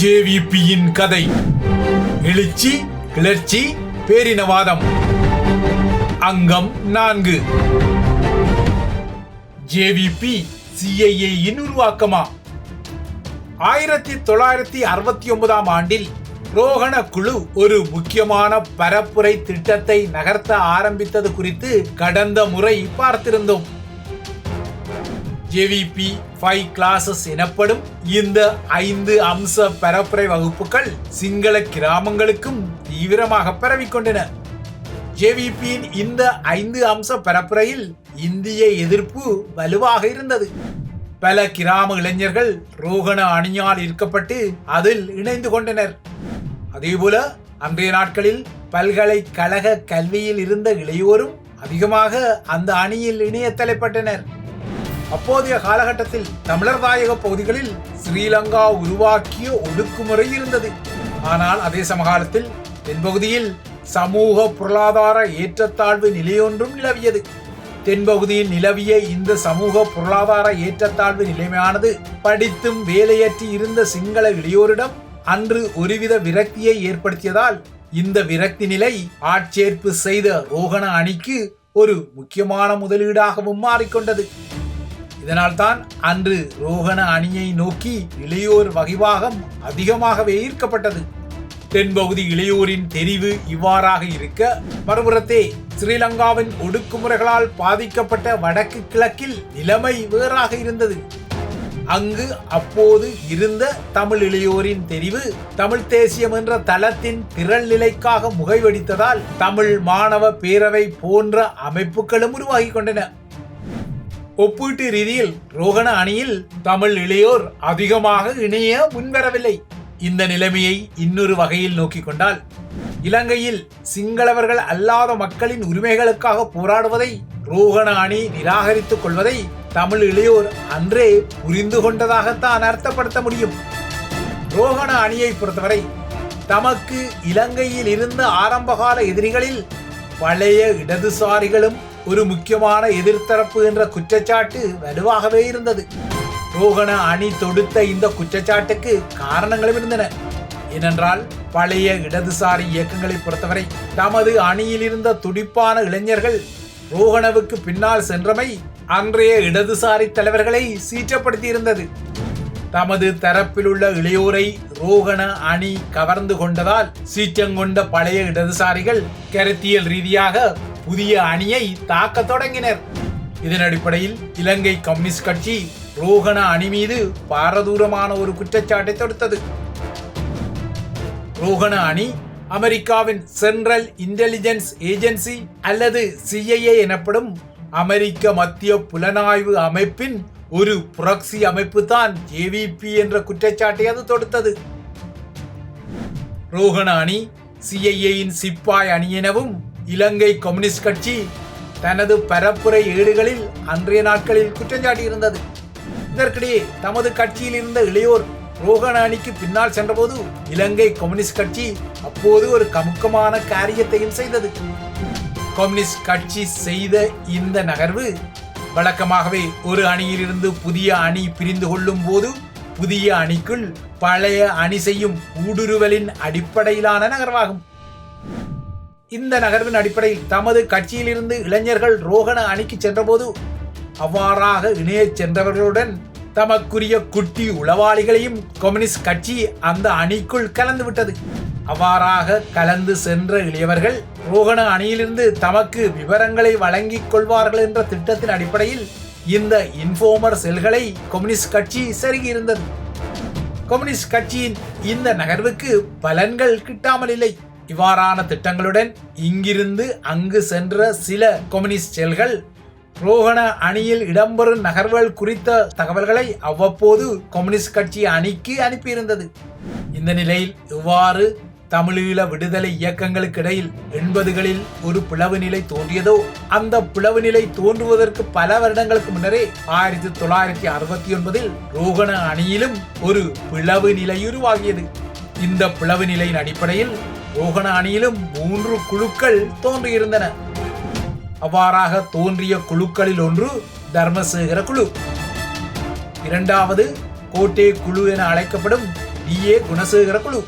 ஜேவிபியின் கதை. எழுச்சி கிளர்ச்சி பேரினவாதம். அங்கம் நான்கு. ஜேவிபி சிஐஏயின் உருவாக்கமா? ஆயிரத்தி தொள்ளாயிரத்தி அறுபத்தி ஒன்பதாம் ஆண்டில் ரோகண குழு ஒரு முக்கியமான பரப்புரை திட்டத்தை நகர்த்த ஆரம்பித்தது குறித்து கடந்த முறை பார்த்திருந்தோம். ஜேவிபி ஃபைவ் கிளாஸஸ் எனப்படும் இந்த ஐந்து அம்ச பரப்புரை வகுப்புகள் சிங்கள கிராமங்களுக்கும் தீவிரமாக பரவிக்கொண்டன ஜேவிபியின் இந்த ஐந்து அம்ச பரப்புரையில் இந்திய எதிர்ப்பு வலுவாக இருந்தது. பல கிராம இளைஞர்கள் ரோகண அணியால் ஈர்க்கப்பட்டு அதில் இணைந்து கொண்டனர். அதேபோல அன்றைய நாட்களில் பல்கலைக்கழக கல்வியில் இருந்த இளையோரும் அதிகமாக அந்த அணியில் இணைய தலைப்பட்டனர். அப்போதைய காலகட்டத்தில் தமிழர் தாயக பகுதிகளில் ஸ்ரீலங்கா உருவாக்கிய ஒடுக்குமுறை இருந்தது. ஆனால் அதே சமகாலத்தில் தென்பகுதியில் சமூக பொருளாதார ஏற்றத்தாழ்வு நிலையொன்றும் நிலவியது. தென்பகுதியில் நிலவிய இந்த சமூக பொருளாதார ஏற்றத்தாழ்வு நிலைமையானது படித்தும் வேலையற்றி இருந்த சிங்கள இளையோரிடம் அன்று ஒருவித விரக்தியை ஏற்படுத்தியதால் இந்த விரக்தி நிலை ஆட்சேர்ப்பு செய்த ரோகண அணிக்கு ஒரு முக்கியமான முதலீடாகவும் மாறிக்கொண்டது. இதனால்தான் அன்று ரோகண அணியை நோக்கி இளையோர் வகிவாகம் அதிகமாகவே ஈர்க்கப்பட்டது. தென்பகுதி இளையோரின் தெரிவு இவ்வாறாக இருக்க மறுபுறத்தே ஸ்ரீலங்காவின் ஒடுக்குமுறைகளால் பாதிக்கப்பட்ட வடக்கு கிழக்கில் நிலைமை வேறாக இருந்தது. அங்கு அப்போது இருந்த தமிழ் இளையோரின் தெரிவு தமிழ் தேசியம் என்ற தளத்தின் திரள் நிலைக்காக முகைவடித்ததால் தமிழ் மாணவ பேரவை போன்ற அமைப்புகளும் உருவாகி கொண்டன. ஒப்பீட்டு ரீதியில் ரோகண அணியில் தமிழ் இளையோர் அதிகமாக இணைய முன்வரவில்லை. இந்த நிலைமையை இன்னொரு வகையில் நோக்கிக் கொண்டால் இலங்கையில் சிங்களவர்கள் அல்லாத மக்களின் உரிமைகளுக்காக போராடுவதை ரோகண அணி நிராகரித்துக் கொள்வதை தமிழ் இளையோர் அன்றே புரிந்து கொண்டதாகத்தான் அர்த்தப்படுத்த முடியும். ரோகண அணியை பொறுத்தவரை தமக்கு இலங்கையில் இருந்த ஆரம்பகால எதிரிகளில் பழைய இடதுசாரிகளும் ஒரு முக்கியமான எதிர்த்தரப்பு என்ற குற்றச்சாட்டு வலுவாகவே இருந்தது. ரோகண அணி தொடுத்த இந்த குற்றச்சாட்டுக்கு காரணங்களும் இருந்தன. ஏனென்றால் பழைய இடதுசாரி இயக்கங்களை பொறுத்தவரை தமது அணியில் இருந்த துடிப்பான இளைஞர்கள் ரோகணவுக்கு பின்னால் சென்றமை அன்றைய இடதுசாரி தலைவர்களை சீற்றப்படுத்தியிருந்தது. தமது தரப்பில் உள்ள இளையோரை ரோகண அணி கவர்ந்து கொண்டதால் சீற்றங்கொண்ட பழைய இடதுசாரிகள் கருத்தியல் ரீதியாக புதிய அணியை தாக்க தொடங்கினர். இதன் அடிப்படையில் இலங்கை கம்யூனிஸ்ட் கட்சி ரோகண அணி மீது பாரதூரமான ஒரு குற்றச்சாட்டை தொடுத்தது. ரோகண அணி அமெரிக்காவின் சென்ட்ரல் இன்டெலிஜென்ஸ் ஏஜென்சி அல்லது சிஐஏ எனப்படும் அமெரிக்க மத்திய புலனாய்வு அமைப்பின் ஒரு புரக்சி அமைப்பு தான் ஜேவிபி என்ற குற்றச்சாட்டை அது தொடுத்தது. ரோகண அணி சிஐஏயின் சிப்பாய் அணி எனவும் இலங்கை கம்யூனிஸ்ட் கட்சி தனது பரப்புரை ஏடுகளில் அன்றைய நாட்களில் குற்றஞ்சாட்டியிருந்தது இதற்கிடையே தமது கட்சியில் இருந்த இளையோர் ரோகண அணிக்கு பின்னால் சென்றபோது இலங்கை கம்யூனிஸ்ட் கட்சி அப்போது ஒரு கமுக்கமான காரியத்தையும் செய்தது. கம்யூனிஸ்ட் கட்சி செய்த இந்த நகர்வு வழக்கமாகவே ஒரு அணியிலிருந்து புதிய அணி பிரிந்து கொள்ளும் போது புதிய அணிக்குள் பழைய அணி செய்யும் ஊடுருவலின் அடிப்படையிலான நகர்வாகும். இந்த நகர்வின் அடிப்படையில் தமது கட்சியிலிருந்து இளைஞர்கள் ரோகண அணிக்கு சென்றபோது அவ்வாறாக இணையச் சென்றவர்களுடன் தமக்குரிய குட்டி உளவாளிகளையும் கம்யூனிஸ்ட் கட்சி அந்த அணிக்குள் கலந்து விட்டது. அவ்வாறாக கலந்து சென்ற இளையவர்கள் ரோகண அணியிலிருந்து தமக்கு விவரங்களை வழங்கிக் கொள்வார்கள் என்ற திட்டத்தின் அடிப்படையில் இந்த இன்ஃபோமர் செல்களை கம்யூனிஸ்ட் கட்சி செருகியிருந்தது. கம்யூனிஸ்ட் கட்சியின் இந்த நகர்வுக்கு பலன்கள் கிட்டாமல் இல்லை. இவ்வாறான திட்டங்களுடன் இங்கிருந்து அங்கு சென்ற சில கம்யூனிஸ்ட் செல்கள் ரோகண அணியில் இடம்பெறும் நகர்வுகள் குறித்த தகவல்களை அவ்வப்போது கம்யூனிஸ்ட் கட்சி அணிக்கு அனுப்பியிருந்தது. இந்த நிலையில் இவ்வாறு தமிழீழ விடுதலை இயக்கங்களுக்கு இடையில் எண்பதுகளில் ஒரு பிளவு நிலை தோன்றியதோ அந்த பிளவு நிலை தோன்றுவதற்கு பல வருடங்களுக்கு முன்னரே ஆயிரத்தி தொள்ளாயிரத்தி அறுபத்தி ஒன்பதில் ரோகண அணியிலும் ஒரு பிளவு நிலை உருவாகியது. இந்த பிளவு நிலையின் அடிப்படையில் ரோகண அணியிலும் மூன்று குழுக்கள் தோன்றியிருந்தன. அவ்வாறாக தோன்றிய குழுக்களில் ஒன்று தர்மசேகர குழு. இரண்டாவது கோட்டே குழு என அழைக்கப்படும் டி. ஏ. குணசேகர குழு.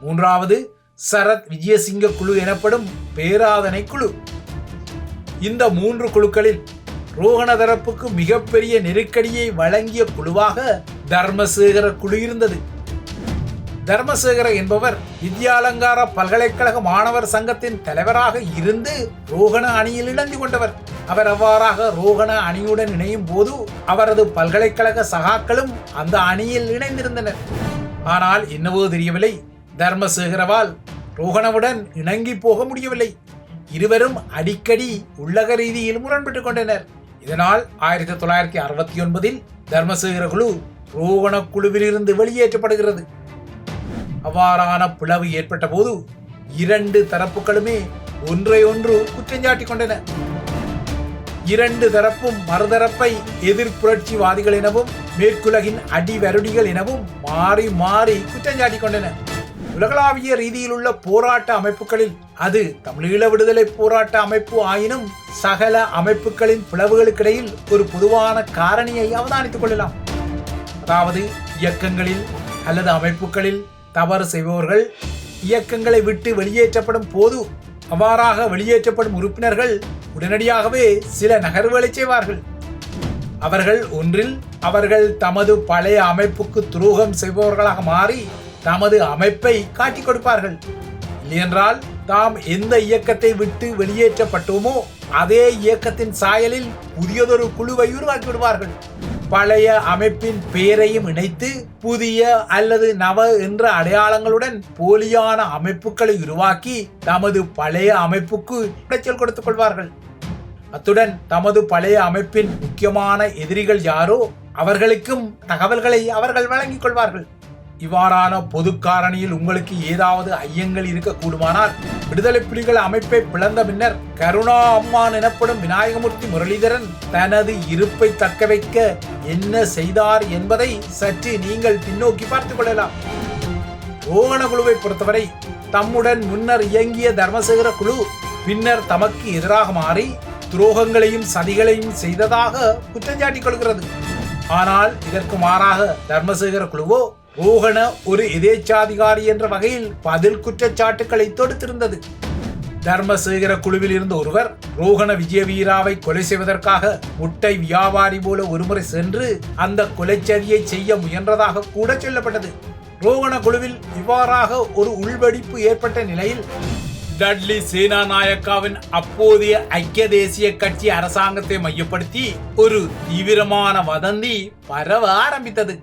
மூன்றாவது சரத் விஜயசிங்க குழு எனப்படும் பேராதனை குழு. இந்த மூன்று குழுக்களில் ரோகண தரப்புக்கு மிகப்பெரிய நெருக்கடியை வழங்கிய குழுவாக தர்மசேகர குழு இருந்தது. தர்மசேகர என்பவர் வித்யாலங்கார பல்கலைக்கழக மாணவர் சங்கத்தின் தலைவராக இருந்து ரோகண அணியில் இணைந்து கொண்டவர். அவர் அவ்வாறாக ரோகண அணியுடன் இணையும் போது அவரது பல்கலைக்கழக சகாக்களும் அந்த அணியில் இணைந்திருந்தனர். ஆனால் என்னவோ தெரியவில்லை. தர்மசேகரவால் ரோகணவுடன் இணங்கி போக முடியவில்லை. இருவரும் அடிக்கடி உள்ளக ரீதியில் முரண்பட்டுக் கொண்டனர். இதனால் ஆயிரத்தி தொள்ளாயிரத்தி அறுபத்தி ஒன்பதில் தர்மசேகர குழு ரோகண குழுவிலிருந்து வெளியேற்றப்படுகிறது. அவ்வாறான பிளவு ஏற்பட்ட போது இரண்டு தரப்புகளுமே ஒன்றை ஒன்று குற்றஞ்சாட்டிக் கொண்டன இரண்டு தரப்பும் மறுதரப்பை எதிர் புரட்சிவாதிகள் எனவும் மேற்குலகின் அடிவருடிகள் எனவும் மாறி மாறி குற்றஞ்சாட்டிக் கொண்டன உலகளாவிய ரீதியில் உள்ள போராட்ட அமைப்புகளில் அது தமிழீழ விடுதலை போராட்ட அமைப்பு ஆயினும் சகல அமைப்புகளின் பிளவுகளுக்கிடையில் ஒரு பொதுவான காரணியை அவதானித்துக் கொள்ளலாம். அதாவது இயக்கங்களில் அல்லது அமைப்புகளில் தவறு செய்பவர்கள் இயக்கங்களை விட்டு வெளியேற்றப்படும் போது அவ்வாறாக வெளியேற்றப்படும் உறுப்பினர்கள் உடனடியாகவே சில நகர்வுகளை செய்வார்கள். அவர்கள் ஒன்றில் அவர்கள் தமது பழைய அமைப்புக்கு துரோகம் செய்பவர்களாக மாறி தமது அமைப்பை காட்டிக் கொடுப்பார்கள். இல்லையென்றால் தாம் எந்த இயக்கத்தை விட்டு வெளியேற்றப்பட்டோமோ அதே இயக்கத்தின் சாயலில் புதியதொரு குழுவை உருவாக்கி விடுவார்கள். பழைய அமைப்பின் பெயரையும் இணைத்து புதிய அல்லது நவ என்ற அடையாளங்களுடன் போலியான அமைப்புகளை உருவாக்கி தமது பழைய அமைப்புக்கு இடைச்சல் கொடுத்துக் கொள்வார்கள். அத்துடன் தமது பழைய அமைப்பின் முக்கியமான எதிரிகள் யாரோ அவர்களுக்கும் தகவல்களை அவர்கள் வழங்கிக் கொள்வார்கள். இவ்வாறான பொது காரணியில் உங்களுக்கு ஏதாவது ஐயங்கள் இருக்கக்கூடுமானால் விடுதலை புலிகள் அமைப்பை பிளந்த பின்னர் கருணா அம்மான் எனப்படும் விநாயகமூர்த்தி முரளிதரன் தனது இருப்பை தக்க வைக்க என்ன செய்தார் என்பதை சற்று நீங்கள் பின்னோக்கி பார்த்துக் கொள்ளலாம். ரோகண குழுவை பொறுத்தவரை தம்முடன் முன்னர் இயங்கிய தர்மசேகர குழு பின்னர் தமக்கு எதிராக மாறி துரோகங்களையும் சதிகளையும் செய்ததாக குற்றஞ்சாட்டிக் கொள்கிறது. ஆனால் இதற்கு மாறாக தர்மசேகர குழுவோ ரோகண ஒரு எதேச்சாதிகாரி என்ற வகையில் பதில் குற்றச்சாட்டுக்களை தொடுத்திருந்தது. தர்மசேகர குழுவில் இருந்த ஒருவர் ரோகண விஜயவீராவை கொலை செய்வதற்காக முட்டை வியாபாரி போல ஒருமுறை சென்று அந்த கொலைச்சதியை செய்ய முயன்றதாக கூட சொல்லப்பட்டது. ரோகண குழுவில் இவ்வாறாக ஒரு உள்வெடிப்பு ஏற்பட்ட நிலையில் டட்லி சேனாநாயக்காவின் அப்போதைய ஐக்கிய தேசிய கட்சி அரசாங்கத்தை மையப்படுத்தி ஒரு தீவிரமான வதந்தி பரவ ஆரம்பித்தது.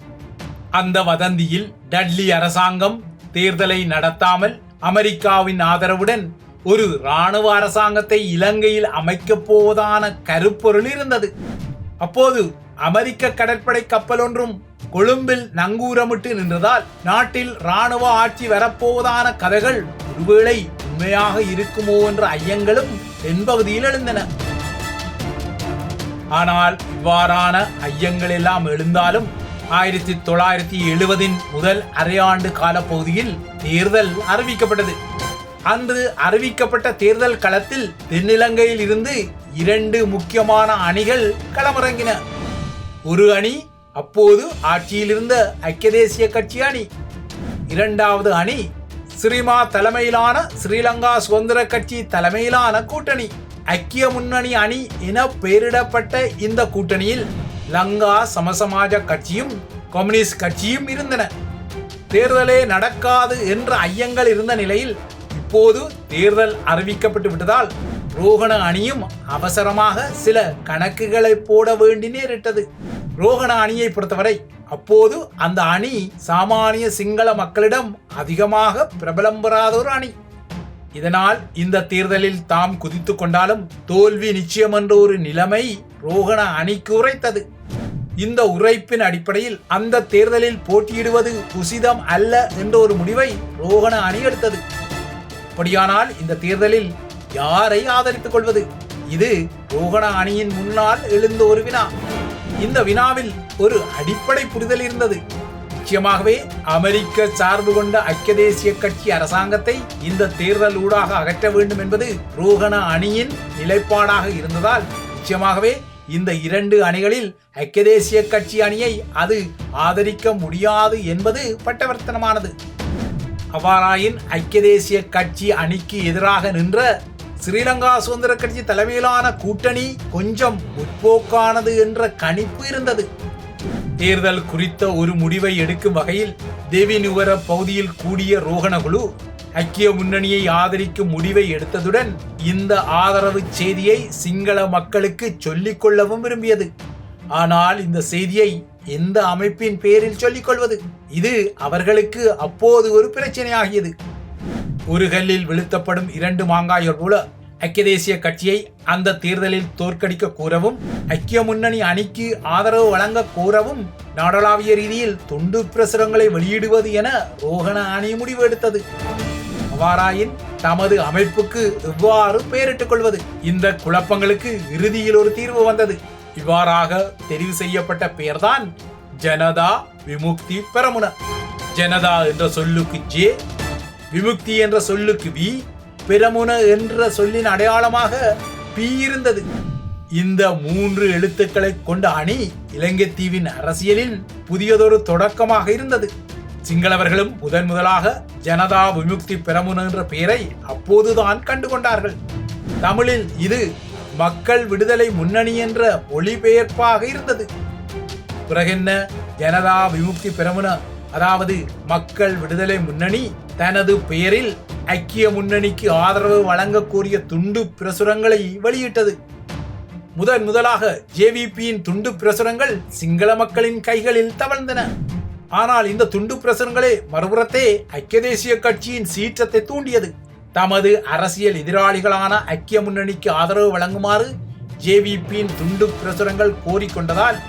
அந்த வதந்தியில் டட்லி அரசாங்கம் தேர்தலை நடத்தாமல் அமெரிக்காவின் ஆதரவுடன் ஒரு இராணுவ அரசாங்கத்தை இலங்கையில் அமைக்கப் போவதான கருப்பொருள் இருந்தது. அப்போது அமெரிக்க கடற்படை கப்பல் ஒன்றும் கொழும்பில் நங்கூரமிட்டு நின்றதால் நாட்டில் இராணுவ ஆட்சி வரப்போவதான கதைகள் ஒருவேளை உண்மையாக இருக்குமோ என்ற ஐயங்களும் தென்பகுதியில் எழுந்தன. ஆனால் இவ்வாறான ஐயங்கள் எல்லாம் எழுந்தாலும் ஆயிரத்தி தொள்ளாயிரத்தி எழுபதின் முதல் அரையாண்டு காலப்பகுதியில் தேர்தல் அறிவிக்கப்பட்டது. அன்று அறிவிக்கப்பட்ட தேர்தல் களத்தில் தென்னிலங்கையில் இருந்து இரண்டு முக்கியமான அணிகள் களமிறங்கின. ஒரு அணி அப்போது ஆட்சியில் இருந்த ஐக்கிய தேசிய கட்சி அணி. இரண்டாவது அணி ஸ்ரீமா தலைமையிலான ஸ்ரீலங்கா சுதந்திர கட்சி தலைமையிலான கூட்டணி. ஐக்கிய முன்னணி அணி என பெயரிடப்பட்ட இந்த கூட்டணியில் லங்கா சமசமாஜ கட்சியும் கம்யூனிஸ்ட் கட்சியும் இருந்தன. தேர்தலே நடக்காது என்ற ஐயங்கள் இருந்த நிலையில் இப்போது தேர்தல் அறிவிக்கப்பட்டு விட்டதால் ரோகண அணியும் அவசரமாக சில கணக்குகளை போட வேண்டி நேரிட்டது. ரோகண அணியை பொறுத்தவரை அப்போது அந்த அணி சாமானிய சிங்கள மக்களிடம் அதிகமாக பிரபலம் பெறாத ஒரு அணி. இதனால் இந்த தேர்தலில் தாம் குதித்து கொண்டாலும் தோல்வி நிச்சயம் என்ற ஒரு நிலைமை ரோகண அணிக்கு உரைத்தது. இந்த உரைப்பின் அடிப்படையில் அந்த தேர்தலில் போட்டியிடுவது உசிதம் அல்ல என்ற ஒரு முடிவை ரோகண அணி எடுத்தது. அப்படியானால் இந்த தேர்தலில் யாரை ஆதரித்துக் கொள்வது? இது ரோகண அணியின் முன்னால் எழுந்த ஒரு வினா. இந்த வினாவில் ஒரு அடிப்படை புரிதல் இருந்தது. நிச்சயமாகவே அமெரிக்க சார்பு கொண்ட ஐக்கிய தேசிய கட்சி அரசாங்கத்தை இந்த தேர்தல் ஊடாக அகற்ற வேண்டும் என்பது ரோகண அணியின் நிலைப்பாடாக இருந்ததால் நிச்சயமாகவே இந்த இரண்டு அணிகளில் ஐக்கிய தேசிய கட்சி அணியை அது ஆதரிக்க முடியாது என்பது பட்டவர்த்தனமானது. அவ்வாறாயின் ஐக்கிய தேசிய கட்சி அணிக்கு எதிராக நின்ற ஸ்ரீலங்கா சுதந்திர கட்சி தலைமையிலான கூட்டணி கொஞ்சம் முற்போக்கானது என்ற கணிப்பு இருந்தது. தேர்தல் குறித்த ஒரு முடிவை எடுக்கும் வகையில் தேவிநுவர பகுதியில் கூடிய ரோகணகுழு ஐக்கிய முன்னணியை ஆதரிக்கும் முடிவை எடுத்ததுடன் இந்த ஆதரவு செய்தியை சிங்கள மக்களுக்கு சொல்லிக் கொள்ளவும் விரும்பியது. ஆனால் இந்த செய்தியை எந்த அமைப்பின் பேரில் சொல்லிக்கொள்வது இது அவர்களுக்கு அப்போது ஒரு பிரச்சனையாகியது. ஒரு கல்லில் வெளுத்தப்படும் இரண்டு மாங்காய்கள் போல ஐக்கிய தேசிய கட்சியை அந்த தேர்தலில் தோற்கடிக்க கூறவும் ஐக்கிய முன்னணி அணிக்கு ஆதரவு வழங்க கூறவும் நாடளாவிய ரீதியில் துண்டு பிரசுரங்களை வெளியிடுவது என ரோஹண அணி முடிவு எடுத்தது. அவ்வாறாயின் தமது அமைப்புக்கு எவ்வாறு பெயரிட்டுக் கொள்வது? இந்த குழப்பங்களுக்கு இறுதியில் ஒரு தீர்வு வந்தது. இவ்வாறாக தெரிவு செய்யப்பட்ட பெயர்தான் ஜனதா விமுக்தி பெரமுன. ஜனதா என்ற சொல்லுக்கு ஜே விமுக்தி என்ற சொல்லுக்கு வி பிரமுன என்ற சொல்லின் அடையாளமாக பி இருந்தது இந்த மூன்று எழுத்துக்களை கொண்ட அணி இலங்கை தீவின் அரசியலில் புதியதொரு தொடக்கமாக இருந்தது. சிங்களவர்களும் முதன் முதலாக ஜனதா விமுக்தி பெரமுன என்ற பெயரை அப்போதுதான் கண்டுகொண்டார்கள். தமிழில் இது மக்கள் விடுதலை முன்னணி என்ற மொழிபெயர்ப்பாக இருந்தது. பிறகென்ன ஜனதா விமுக்தி பெரமுன அதாவது மக்கள் விடுதலை முன்னணி தனது பெயரில் ஐக்கிய முன்னணிக்கு ஆதரவு வழங்கக்கூடிய துண்டு பிரசுரங்களை வெளியிட்டது. முதன் முதலாக ஜேவிபியின் துண்டு பிரசுரங்கள் சிங்கள மக்களின் கைகளில் தவழ்ந்தன. ஆனால் இந்த துண்டு பிரசுரங்களே மறுபுறத்தே ஐக்கிய தேசிய கட்சியின் சீற்றத்தை தூண்டியது. தமது அரசியல் எதிராளிகளான ஐக்கிய முன்னணிக்கு ஆதரவு வழங்குமாறு ஜேவிபியின் துண்டு பிரசுரங்கள் கோரிக்கொண்டதால்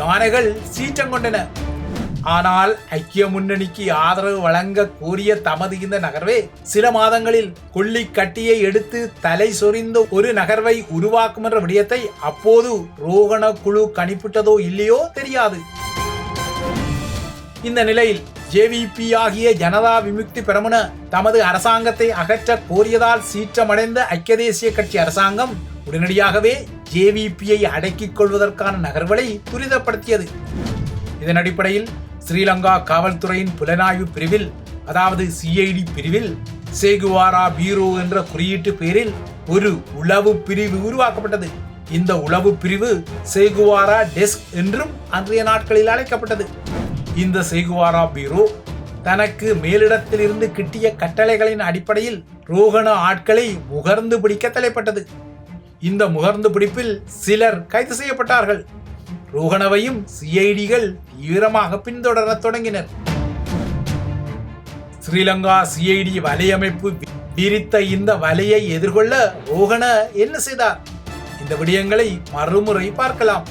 யானைகள் சீற்றம் கொண்டன. ஆனால் ஐக்கிய முன்னணிக்கு ஆதரவு வழங்க கோரிய தமது இந்த நகர்வே சில மாதங்களில் கொல்லி கட்டியை எடுத்து தலை சொறிந்த ஒரு நகர்வை உருவாக்கும் என்ற விடயத்தை அப்போது ரோகண குழு கணிப்பிட்டதோ இல்லையோ தெரியாது. இந்த நிலையில் ஜேவிபி ஆகிய ஜனதா விமுக்தி பெரமுன தமது அரசாங்கத்தை அகற்ற கோரியதால் சீற்றமடைந்த ஐக்கிய தேசிய கட்சி அரசாங்கம் உடனடியாகவே ஜேவிபியை அடக்கிக் கொள்வதற்கான நகர்வுகளை துரிதப்படுத்தியது. இதன் அடிப்படையில் ஸ்ரீலங்கா காவல்துறையின் புலனாய்வு பிரிவில் அதாவது சிஐடி பிரிவில் சேகுவாரா பீரோ என்ற குறியீட்டு பெயரில் ஒரு உளவு பிரிவு உருவாக்கப்பட்டது. இந்த உளவு பிரிவு சேகுவாரா டெஸ்க் என்றும் அன்றைய நாட்களில் அழைக்கப்பட்டது. இந்த சேகுவாரா பீரோ தனக்கு மேலிடத்திலிருந்து கிட்டிய கட்டளைகளின் அடிப்படையில் ரோகண ஆட்களை முகர்ந்து பிடிக்க தலைப்பட்டது. இந்த முகர்ந்து பிடிப்பில் சிலர் கைது செய்யப்பட்டார்கள். ரோகணவையும் சிஐடிகள் தீவிரமாக பின்தொடரத் தொடங்கினர். ஸ்ரீலங்கா சிஐடி வலையமைப்பு விரித்த இந்த வலையை எதிர்கொள்ள ரோகண என்ன செய்தார்? இந்த விடயங்களை மறுமுறை பார்க்கலாம்.